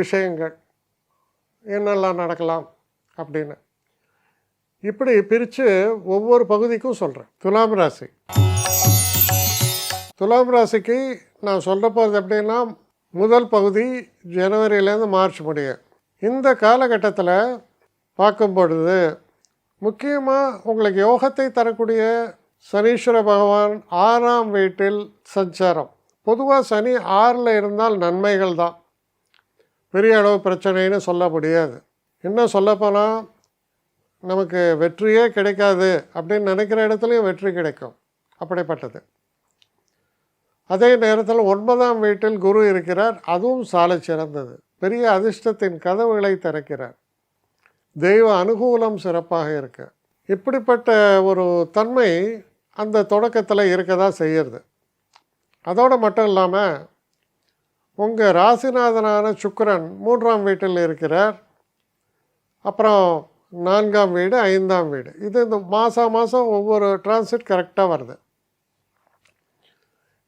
விஷயங்கள். என்னெல்லாம் நடக்கலாம் அப்படின்னு. இப்படி பிரித்து ஒவ்வொரு பகுதிக்கும் சொல்கிறேன் துலாம் ராசி. துலாம் ராசிக்கு நான் சொல்ல போகிறது எப்படின்னா முதல் பகுதி ஜனவரியிலேருந்து மார்ச் முடியும் இந்த காலகட்டத்தில் பார்க்கும் பொழுது முக்கியமாக உங்களுக்கு யோகத்தை தரக்கூடிய சனீஸ்வர பகவான் ஆறாம் வீட்டில் சஞ்சாரம். பொதுவாக சனி ஆறில் இருந்தால் நன்மைகள் தான். பெரிய அளவு பிரச்சனைன்னு சொல்ல முடியாது. இன்னும் சொல்லப்போனால் நமக்கு வெற்றியே கிடைக்காது அப்படின்னு நினைக்கிற இடத்துலையும் வெற்றி கிடைக்கும். அப்படிப்பட்டது. அதே நேரத்தில் ஒன்பதாம் வீட்டில் குரு இருக்கிறார். அதுவும் சாலை சிறந்தது. பெரிய அதிர்ஷ்டத்தின் கதவுகளை திறக்கிறார். தெய்வ அனுகூலம் சிறப்பாக இருக்கு. இப்படிப்பட்ட ஒரு தன்மை அந்த தொடக்கத்தில் இருக்க தான் செய்யறது. அதோடு மட்டும் இல்லாமல் உங்கள் ராசிநாதனான சுக்கரன் மூன்றாம் வீட்டில் இருக்கிறார். அப்புறம் நான்காம் வீடு ஐந்தாம் வீடு. இது இந்த மாதம் மாதம் ஒவ்வொரு டிரான்சிட் கரெக்டாக வருது.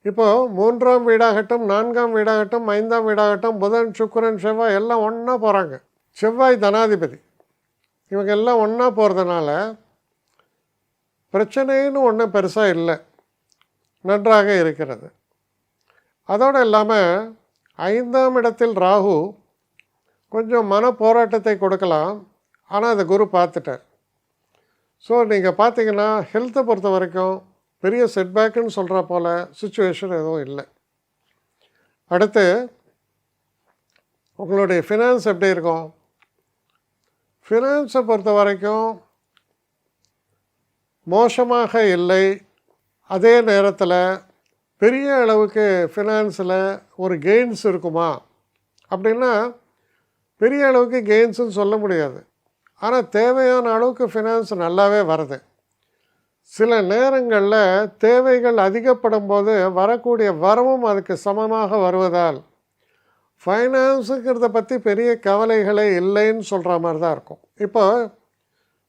இப்போது மூன்றாம் வீடாகட்டும் நான்காம் வீடாகட்டும் ஐந்தாம் வீடாகட்டும் புதன் சுக்கரன் செவ்வாய் எல்லாம் ஒன்றா போகிறாங்க செவ்வாய் தனாதிபதி. இவங்க எல்லாம் ஒன்றா போகிறதுனால பிரச்சனைன்னு ஒன்றும் பெருசாக இல்லை. நன்றாக இருக்கிறது. அதோடு இல்லாமல் ஐந்தாம் இடத்தில் ராகு கொஞ்சம் மன போராட்டத்தை கொடுக்கலாம். ஆனால் அதை குரு பார்த்துட்டார். ஸோ நீங்கள் பார்த்தீங்கன்னா ஹெல்த்தை பொறுத்த வரைக்கும் பெரிய செட்பேக்குன்னு சொல்கிற போல் சுச்சுவேஷன் எதுவும் இல்லை. அடுத்து உங்களுடைய ஃபினான்ஸ் எப்படி இருக்கும்? ஃபினான்ஸை பொறுத்த வரைக்கும் மோசமாக இல்லை. அதே நேரத்தில் பெரிய அளவுக்கு ஃபினான்ஸில் ஒரு கெயின்ஸ் இருக்குமா? அப்படின்னா பெரிய அளவுக்கு கெயின்ஸுன்னு சொல்ல முடியாது. ஆனால் தேவையான அளவுக்கு ஃபினான்ஸ் நல்லாவே வருது. சில நேரங்களில் தேவைகள் அதிகப்படும் போது வரக்கூடிய வரவும் அதுக்கு சமமாக வருவதால் ஃபைனான்ஸுங்கிறத பற்றி பெரிய கவலைகளே இல்லைன்னு சொல்கிற மாதிரி தான் இருக்கும். இப்போ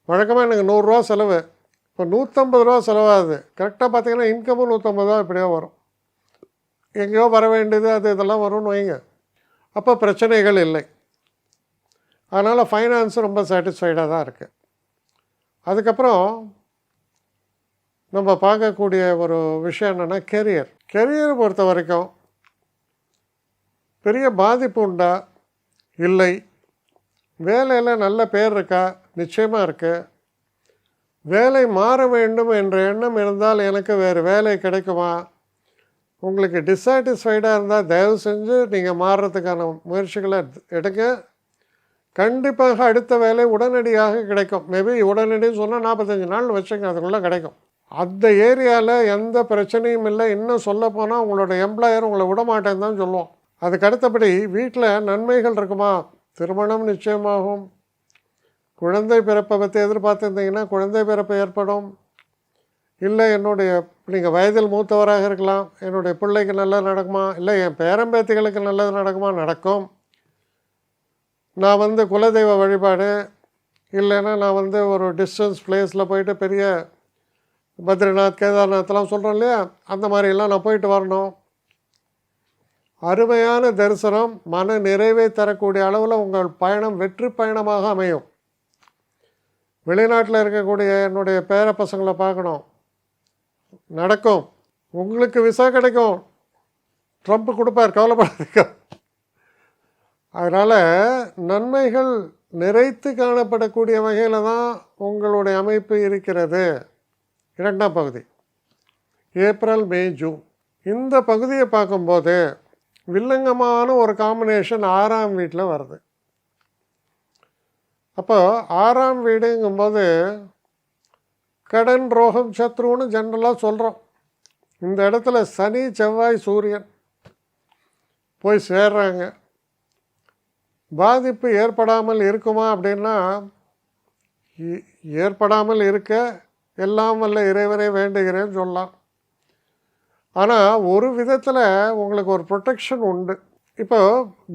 வழக்கமாக எனக்கு நூறுரூவா செலவு. இப்போ நூற்றம்பது ரூபா செலவாகுது. கரெக்டாக பார்த்தீங்கன்னா இன்கமும் நூற்றம்பது ரூபா இப்படியோ வரும். எங்கேயோ வர வேண்டியது அது இதெல்லாம் வரும்னு வைங்க. அப்போ பிரச்சனைகள் இல்லை. அதனால் ஃபைனான்ஸ் ரொம்ப சாட்டிஸ்ஃபைடாக தான் இருக்குது அதுக்கப்புறம் நம்ம பார்க்கக்கூடிய ஒரு விஷயம் என்னென்னா கெரியர் கெரியரை பொறுத்த வரைக்கும் பெரிய பாதிப்பு உண்டா? இல்லை. வேலையில் நல்ல பேர் இருக்கா? நிச்சயமாக இருக்குது வேலை மாற வேண்டும் என்ற எண்ணம் இருந்தால் எனக்கு வேறு வேலை கிடைக்குமா? உங்களுக்கு டிஸாட்டிஸ்ஃபைடாக இருந்தால் தயவு செஞ்சு நீங்கள் மாறுறதுக்கான முயற்சிகளை எடுங்க. கண்டிப்பாக அடுத்த வேலை உடனடியாக கிடைக்கும். மேபி உடனடின்னு சொன்னால் நாற்பத்தஞ்சு நாள் வச்சுங்க அதுக்குள்ளே கிடைக்கும். அந்த ஏரியாவில் எந்த பிரச்சனையும் இல்லை. இன்னும் சொல்ல போனால் உங்களோட எம்ப்ளாயர் உங்களை விட மாட்டேன்னு தான் சொல்லுவோம் அதுக்கு அடுத்தபடி வீட்டில் நன்மைகள் இருக்குமா? திருமணம் நிச்சயமாகும். குழந்தை பிறப்பை பற்றி எதிர்பார்த்துருந்தீங்கன்னா குழந்தை பிறப்பு ஏற்படும். இல்லை என்னுடைய நீங்கள் வயதில் மூத்தவராக இருக்கலாம். என்னுடைய பிள்ளைக்கு நல்லது நடக்குமா? இல்லை என் பேரம்பேத்திகளுக்கு நல்லது நடக்குமா? நடக்கும். நான் வந்து குலதெய்வ வழிபாடு. இல்லைன்னா நான் வந்து ஒரு டிஸ்டன்ஸ் பிளேஸில் போயிட்டு பெரிய பத்ரிநாத் கேதார்நாத்லாம் சொல்கிறோம் இல்லையா? அந்த மாதிரிலாம் நான் போயிட்டு வரணும். அருமையான தரிசனம் மன நிறைவை தரக்கூடிய அளவில் உங்கள் பயணம் வெற்றி பயணமாக அமையும். வெளிநாட்டில் இருக்கக்கூடிய என்னுடைய பேர பசங்களை பார்க்கணும். நடக்கும். உங்களுக்கு விசா கிடைக்கும். ட்ரம்ப் கொடுப்பார் கவலைப்படாதீங்க. அதனால் நன்மைகள் நிறைத்து காணப்படக்கூடிய வகையில் தான் உங்களுடைய அமைப்பு இருக்கிறது. இரண்டாம் பகுதி. April May June. இந்த பகுதியை பார்க்கும்போது வில்லங்கமான ஒரு காம்பினேஷன் ஆறாம் வீட்டில் வருது. அப்போ ஆறாம் வீடுங்கும்போது கடன் ரோகம் சத்ருன்னு ஜென்ரலாக சொல்கிறோம் இந்த இடத்துல சனி செவ்வாய் சூரியன் போய் சேர்றாங்க. பாதிப்பு ஏற்படாமல் இருக்குமா அப்படின்னா ஏற்படாமல் இருக்க எல்லாம் வல்ல இறைவனை வேண்டுகிறேன்னு சொல்லலாம். ஆனால் ஒரு விதத்தில் உங்களுக்கு ஒரு ப்ரொடெக்ஷன் உண்டு. இப்போ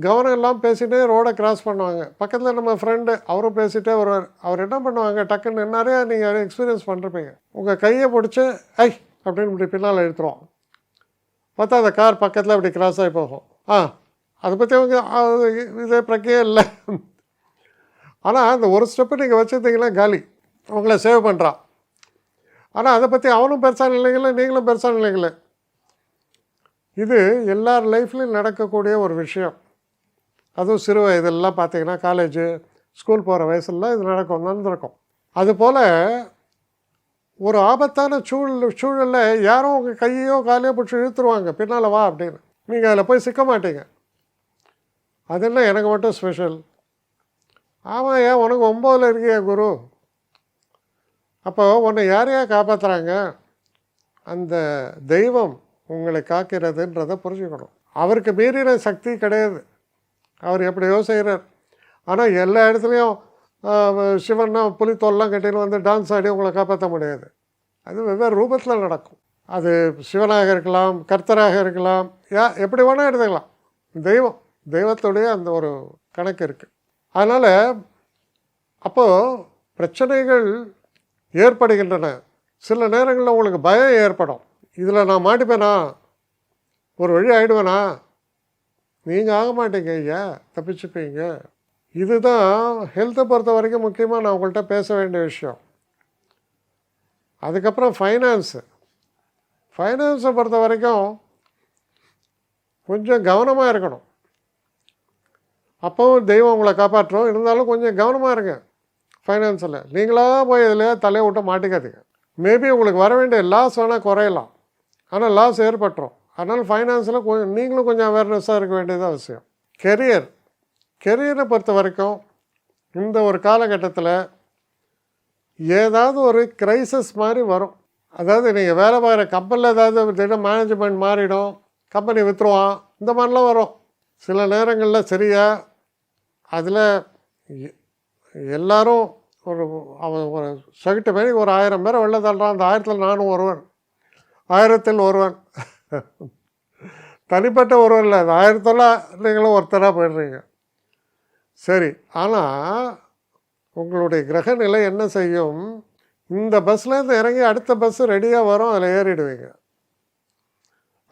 கவனம் எல்லாம் பேசிகிட்டே ரோடை கிராஸ் பண்ணுவாங்க. பக்கத்தில் நம்ம ஃப்ரெண்டு அவரும் பேசிகிட்டே வருவார். அவர் என்ன பண்ணுவாங்க? டக்குன்னு நிறையா நீங்கள் எக்ஸ்பீரியன்ஸ் பண்ணுறப்பீங்க உங்கள் கையை பிடிச்சி ஐ! அப்படின்னு இப்படி பின்னால் இழுத்துருவோம் பார்த்தா அந்த கார் பக்கத்தில் அப்படி கிராஸ் ஆகி போகும். ஆ அதை பற்றி அவங்க இதே பிரக்கையே இல்லை. ஆனால் அந்த ஒரு ஸ்டெப்பு நீங்கள் வச்சுருந்தீங்கன்னா காலி. உங்களை சேவ் பண்ணுறான் ஆனால் அதை பற்றி அவனும் பெருசாக இல்லைங்களே நீங்களும் பெருசாக இல்லைங்களே இது எல்லார் லைஃப்லையும் நடக்கக்கூடிய ஒரு விஷயம். அதுவும் சிறு வயதெல்லாம் பார்த்தீங்கன்னா காலேஜு ஸ்கூல் போகிற வயசுலாம் இது நடக்கும் நடந்திருக்கும். அதுபோல் ஒரு ஆபத்தான சூழல் சூழலில் யாரும் உங்கள் கையோ காலையோ பிடிச்சி இழுத்துருவாங்க பின்னால் வா அப்படின்னு. நீங்கள் அதில் போய் சிக்க மாட்டீங்க. அது என்ன எனக்கு மட்டும் ஸ்பெஷல் ஆமாம் ஏன் உனக்கு ஒம்போதில் இருக்கியா குரு? அப்போ உன்னை யாரையா காப்பாற்றுறாங்க அந்த தெய்வம் உங்களை காக்கிறதுன்றதை புரிஞ்சுக்கணும். அவருக்கு மீறின சக்தி கிடையாது. அவர் எப்படியோ செய்கிறார் ஆனால் எல்லா இடத்துலையும் சிவன்னா புலித்தோல்லாம் கட்டின்னு வந்து டான்ஸ் ஆடி உங்களை காப்பாற்ற முடியாது. அது வெவ்வேறு ரூபத்தில் நடக்கும். அது சிவனாக இருக்கலாம் கர்த்தராக இருக்கலாம் யா எப்படி வேணால் எடுத்துக்கலாம். தெய்வம் தெய்வத்துடைய அந்த ஒரு கணக்கு இருக்குது அதனால் அப்போது பிரச்சனைகள் ஏற்படுகின்றன. சில நேரங்களில் உங்களுக்கு பயம் ஏற்படும். இதில் நான் மாட்டிப்பேனா? ஒரு வழி ஆகிடுவேனா நீங்கள் ஆக மாட்டீங்க ஐயா தப்பிச்சுப்பீங்க. இதுதான் ஹெல்த்தை பொறுத்த வரைக்கும் முக்கியமாக நான் உங்கள்கிட்ட பேச வேண்டிய விஷயம். அதுக்கப்புறம் ஃபைனான்ஸு ஃபைனான்ஸை பொறுத்த வரைக்கும் கொஞ்சம் கவனமாக இருக்கணும். அப்போவும் தெய்வம் உங்களை காப்பாற்றும். இருந்தாலும் கொஞ்சம் கவனமாக இருங்க ஃபைனான்ஸில் நீங்களாக போய் இதில் தலையை விட்டு மாட்டிக்காதீங்க. மேபி உங்களுக்கு வர வேண்டிய லாஸ் வேணால் குறையலாம். ஆனால் லாஸ் ஏற்பட்டுரும் அதனால் ஃபைனான்ஸில் கொஞ்சம் நீங்களும் கொஞ்சம் அவேர்னஸாக இருக்க வேண்டியது அவசியம். கெரியர் கெரியரை பொறுத்த வரைக்கும் இந்த ஒரு காலகட்டத்தில் ஏதாவது ஒரு கிரைசஸ் மாதிரி வரும். அதாவது நீங்கள் வேலை பார்க்குற கம்பெனியில் ஏதாவது திடீர்னு மேனேஜ்மெண்ட் மாறிடும். கம்பெனி விற்றுருவான் இந்த மாதிரிலாம் வரும். சில நேரங்களில் சரியாக அதில் எல்லாரும் ஒரு அவன் ஒரு சொகிட்ட மாரி ஒரு ஆயிரம் பேரை வெளில தள்ளுறான். அந்த ஆயிரத்தில் நானும் ஒருவன். ஆயிரத்தில் ஒருவன். தனிப்பட்ட ஒருவன் இல்லை. அது ஆயிரத்தில் நீங்களும் ஒருத்தராக போயிடுறீங்க. சரி ஆனால் உங்களுடைய கிரக நிலை என்ன செய்யும்? இந்த பஸ்லேருந்து இறங்கி அடுத்த பஸ்ஸு ரெடியாக வரும் அதில் ஏறிடுவீங்க.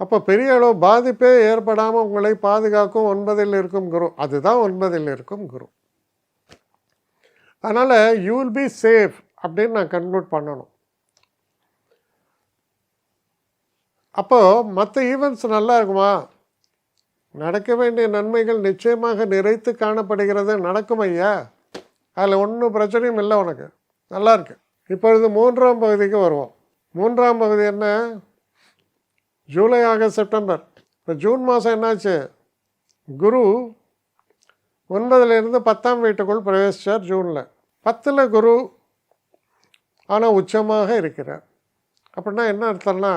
அப்போ பெரிய அளவு பாதிப்பே ஏற்படாமல் உங்களை பாதுகாக்கும் ஒன்பதில் இருக்கும் குரு. அதுதான் ஒன்பதில் இருக்கும் குரு. அதனால் யூ வில் பி சேஃப் அப்படின்னு நான் கன்க்ளூட் பண்ணணும். அப்போது மற்ற ஈவெண்ட்ஸ் நல்லா இருக்குமா? நடக்க வேண்டிய நன்மைகள் நிச்சயமாக நிறைத்து காணப்படுகிறது. நடக்கும் ஐயா. அதில் ஒன்றும் பிரச்சனையும் இல்லை உனக்கு. நல்லா இருக்கு. இப்பொழுது மூன்றாம் பகுதிக்கு வருவோம். மூன்றாம் பகுதி என்ன? July August September. இப்போ ஜூன் மாதம் என்னாச்சு? குரு ஒன்பதுலேருந்து பத்தாம் வீட்டுக்குள் பிரவேசித்தார் ஜூனில். பத்தில் குரு ஆனால் உச்சமாக இருக்கிறார். அப்படின்னா என்ன அர்த்தம்னா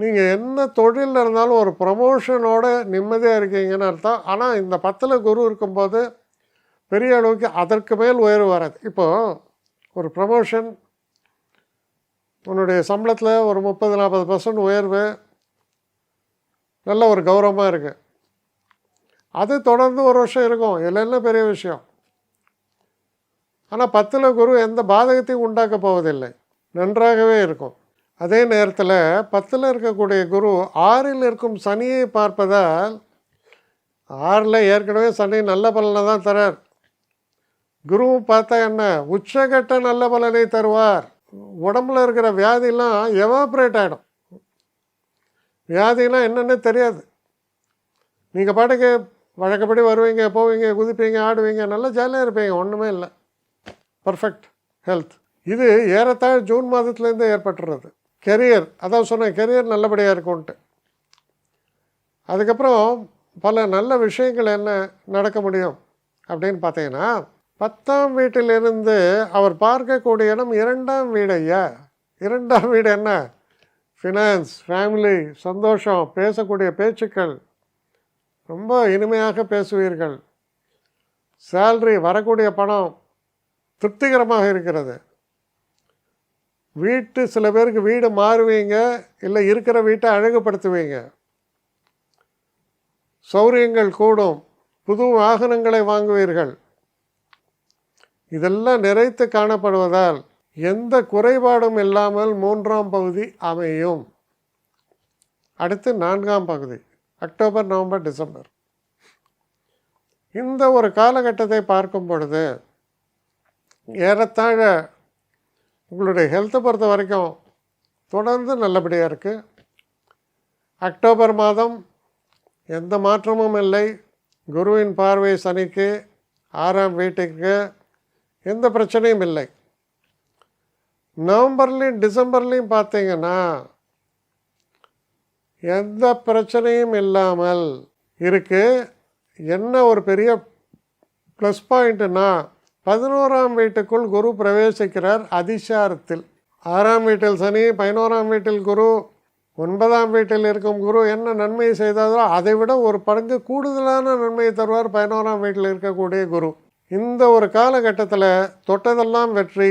நீங்கள் என்ன தொழிலில் இருந்தாலும் ஒரு ப்ரமோஷனோட நிம்மதியாக இருக்கீங்கன்னு அர்த்தம். ஆனால் இந்த பத்தில் குரு இருக்கும்போது பெரிய அளவுக்கு அதற்கு மேல் உயர்வு வராது. இப்போது ஒரு ப்ரமோஷன் உன்னுடைய சம்பளத்தில் ஒரு முப்பது நாற்பது பர்சன்ட் உயர்வு நல்ல ஒரு கௌரவமாக இருக்குது அது தொடர்ந்து ஒரு வருஷம் இருக்கும். இதில் என்ன பெரிய விஷயம். ஆனால் பத்தில் குரு எந்த பாதகத்தையும் உண்டாக்க போவதில்லை. நன்றாகவே இருக்கும். அதே நேரத்தில் பத்தில் இருக்கக்கூடிய குரு ஆறில் இருக்கும் சனியை பார்ப்பதால் ஆறில் ஏற்கனவே சனி நல்ல பலனை தான் தரார். குருவும் பார்த்தா என்ன? உச்சகட்ட நல்ல பலனை தருவார். உடம்புல இருக்கிற வியாதிலாம் எவாப்ரேட் ஆகிடும் வியாதிலாம் என்னென்னு தெரியாது. நீங்கள் பாட்டுக்கு வழக்கப்படி வருவீங்க போவீங்க குதிப்பீங்க ஆடுவீங்க நல்லா ஜாலியாக இருப்பீங்க ஒன்றுமே இல்லை. பர்ஃபெக்ட் ஹெல்த் இது ஏறத்தாழ ஜூன் மாதத்துலேருந்து ஏற்பட்டுறது. கெரியர் அதான் சொன்னேன் கெரியர் நல்லபடியாக இருக்கும்ன்ட்டு. அதுக்கப்புறம் பல நல்ல விஷயங்கள் என்ன நடக்க முடியும் அப்படின்னு பார்த்தீங்கன்னா பத்தாம் வீட்டிலிருந்து அவர் பார்க்கக்கூடிய இடம் இரண்டாம் வீடு ஐயா. இரண்டாம் வீடு என்ன? ஃபினான்ஸ் ஃபேமிலி சந்தோஷம் பேசக்கூடிய பேச்சுக்கள். ரொம்ப இனிமையாக பேசுவீர்கள். சேல்ரி வரக்கூடிய பணம் திருப்திகரமாக இருக்கிறது. வீட்டு சில பேருக்கு வீடு மாறுவீங்க இல்லை இருக்கிற வீட்டை அழகுபடுத்துவீங்க. சௌரியங்கள் கூடும். புது வாகனங்களை வாங்குவீர்கள். இதெல்லாம் நிறைத்து காணப்படுவதால் எந்த குறைபாடும் இல்லாமல் மூன்றாம் பகுதி அமையும். அடுத்து நான்காம் பகுதி அக்டோபர் நவம்பர் டிசம்பர். இந்த ஒரு காலகட்டத்தை பார்க்கும் பொழுது ஏறத்தாழ உங்களுடைய ஹெல்த்தை பொறுத்த வரைக்கும் தொடர்ந்து நல்லபடியாக இருக்குது அக்டோபர் மாதம் எந்த மாற்றமும் இல்லை. குருவின் பார்வை சனிக்கு ஆறாம் வீட்டுக்கு எந்த பிரச்சனையும் இல்லை. நவம்பர்லேயும் டிசம்பர்லேயும் பார்த்தீங்கன்னா எந்த பிரச்சனையும் இல்லாமல் இருக்குது என்ன ஒரு பெரிய ப்ளஸ் பாயிண்ட்டுன்னா பதினோராம் வீட்டுக்குள் குரு பிரவேசிக்கிறார் அதிசாரத்தில். ஆறாம் வீட்டில் சனி பதினோராம் வீட்டில் குரு ஒன்பதாம் வீட்டில் இருக்கும் குரு என்ன நன்மை செய்தாரோ அதை விட ஒரு பங்கு கூடுதலான நன்மையை தருவார் பதினோராம் வீட்டில் இருக்கக்கூடிய குரு. இந்த ஒரு காலகட்டத்தில் தொட்டதெல்லாம் வெற்றி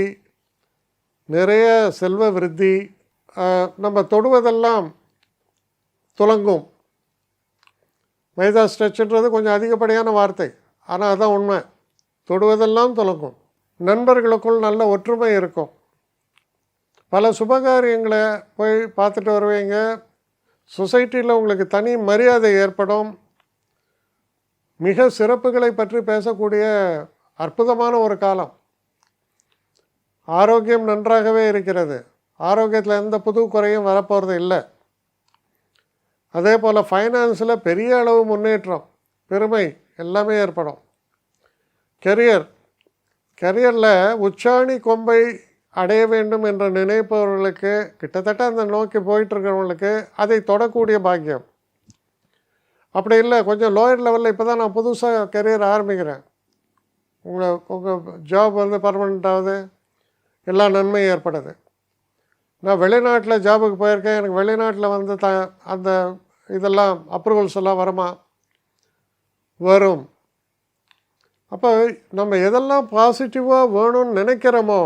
நிறைய செல்வ விருத்தி நம்ம தொடுவதெல்லாம் துலங்கும். மைதா ஸ்ட்ரெச்சுன்றது கொஞ்சம் அதிகப்படியான வார்த்தை. ஆனால் அதான் உண்மை. தொடுவதெல்லாம் துலங்கும் நண்பர்களுக்குள் நல்ல ஒற்றுமை இருக்கும். பல சுபகாரியங்களை போய் பார்த்துட்டு வருவீங்க. சொசைட்டியில் உங்களுக்கு தனி மரியாதை ஏற்படும். மிக சிறப்புகளை பற்றி பேசக்கூடிய அற்புதமான ஒரு காலம். ஆரோக்கியம் நன்றாகவே இருக்கிறது. ஆரோக்கியத்தில் எந்த புது குறையும் வரப்போகிறது இல்லை. அதே போல் ஃபைனான்ஸில் பெரிய அளவு முன்னேற்றம் பெருமை எல்லாமே ஏற்படும். கெரியர் கெரியரில் உச்சாணி கொம்பை அடைய வேண்டும் என்று நினைப்பவர்களுக்கு கிட்டத்தட்ட அந்த நோக்கி போயிட்டுருக்கிறவங்களுக்கு அதை தொடக்கூடிய பாக்கியம். அப்படி இல்லை கொஞ்சம் லோயர் லெவலில் இப்போ தான் நான் புதுசாக கெரியர் ஆரம்பிக்கிறேன். உங்களை உங்கள் ஜாப் வந்து பர்மனெண்ட்டாவது எல்லா நன்மையும் ஏற்படுது. நான் வெளிநாட்டில் ஜாபுக்கு போயிருக்கேன். எனக்கு வெளிநாட்டில் வந்து த அந்த இதெல்லாம் அப்ரூவல்ஸ் எல்லாம் வருமா? வரும். அப்போ நம்ம எதெல்லாம் பாசிட்டிவாக வேணும்னு நினைக்கிறோமோ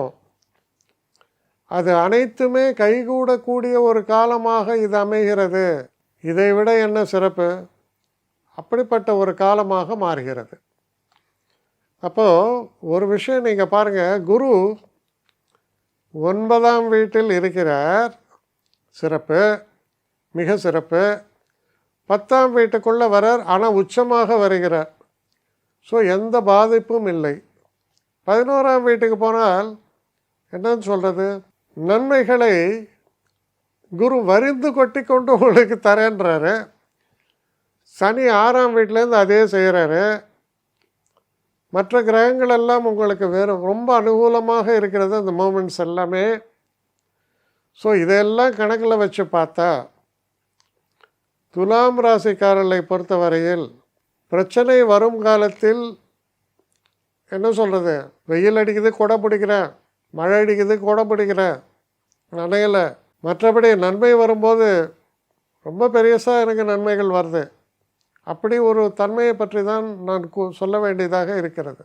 அது அனைத்துமே கைகூடக்கூடிய ஒரு காலமாக இது அமைகிறது. இதை விட என்ன சிறப்பு? அப்படிப்பட்ட ஒரு காலமாக மாறுகிறது. அப்போது ஒரு விஷயம் நீங்கள் பாருங்கள் குரு ஒன்பதாம் வீட்டில் இருக்கிறார். சிறப்பு. மிக சிறப்பு. பத்தாம் வீட்டுக்குள்ளே வரார் ஆனால் உச்சமாக வருகிறார். ஸோ எந்த பாதிப்பும் இல்லை. பதினோராம் வீட்டுக்கு போனால் என்னன்னு சொல்கிறது நன்மைகளை குரு வரிந்து கொட்டி கொண்டு உங்களுக்கு தரேன்றாரு. சனி ஆறாம் வீட்டிலேருந்து அதே செய்கிறாரு மற்ற கிரகங்கள் எல்லாம் உங்களுக்கு வேறு ரொம்ப அனுகூலமாக இருக்கிறது அந்த மூமெண்ட்ஸ் எல்லாமே. ஸோ இதெல்லாம் கணக்கில் வச்சு பார்த்தா துலாம் ராசிக்காரர்களை பொறுத்தவரையில் பிரச்சனை வரும் காலத்தில் என்ன சொல்கிறது வெயில் அடிக்குது கொடை பிடிக்கிறேன். மழை அடிக்குது கொடை பிடிக்கிறேன். நனையலை. மற்றபடி நன்மை வரும்போது ரொம்ப பெரியசாக எனக்கு நன்மைகள் வருது. அப்படி ஒரு தன்மையை பற்றி தான் நான் கூ சொல்ல வேண்டியதாக இருக்கிறது.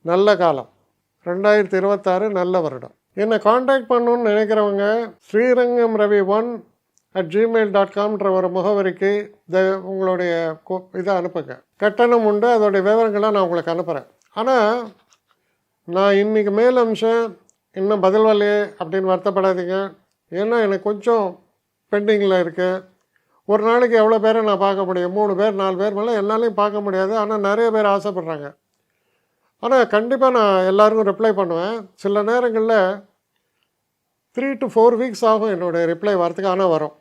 நல்ல காலம். ரெண்டாயிரத்தி இருபத்தாறு நல்ல வருடம். என்னை காண்டாக்ட் பண்ணணுன்னு நினைக்கிறவங்க Srirangam Ravi one at Gmail dot காம்ன்ற ஒரு முகவரிக்கு த உங்களுடைய இதை அனுப்புங்க. கட்டணம் உண்டு அதோடைய விவரங்களை நான் உங்களுக்கு அனுப்புகிறேன் ஆனால் நான் இன்றைக்கி மேல் அம்சம் இன்னும் பதில் வரலையே அப்படின்னு வருத்தப்படாதீங்க. ஏன்னா எனக்கு கொஞ்சம் பெண்டிங்கில் இருக்குது ஒரு நாளைக்கு எவ்வளோ பேரை நான் பார்க்க முடியும்? மூணு பேர் நாலு பேர் மேலே என்னாலையும் பார்க்க முடியாது. ஆனால் நிறைய பேர் ஆசைப்பட்றாங்க. ஆனால் கண்டிப்பாக நான் எல்லாருக்கும் ரிப்ளை பண்ணுவேன். சில நேரங்களில் த்ரீ டு ஃபோர் வீக்ஸ் ஆகும் என்னுடைய ரிப்ளை வரத்துக்கு ஆனால் வரும்.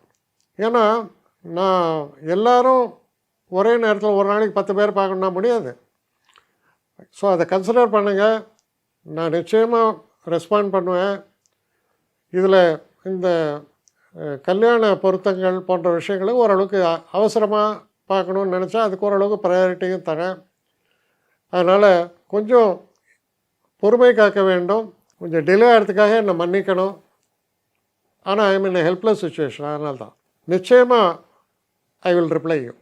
ஏன்னா நான் எல்லோரும் ஒரே நேரத்தில் ஒரு நாளைக்கு பத்து பேர் பார்க்கணுன்னா முடியாது. ஸோ அதை கன்சிடர் பண்ணுங்கள் நான் நிச்சயமாக ரெஸ்பாண்ட் பண்ணுவேன். இதில் இந்த கல்யாண பொருத்தங்கள் போன்ற விஷயங்களை ஓரளவுக்கு அவசரமாக பார்க்கணுன்னு நினச்சா அதுக்கு ஓரளவுக்கு ப்ரையாரிட்டியும் தரேன். அதனால் கொஞ்சம் பொறுமை காக்க வேண்டும். கொஞ்சம் டிலே ஆகிறதுக்காக என்னை மன்னிக்கணும். ஆனால் ஐ மீன் ஹெல்ப்லெஸ் சுச்சுவேஷன் அதனால தான் நிச்சயமாக ஐ வில் ரிப்ளை யூ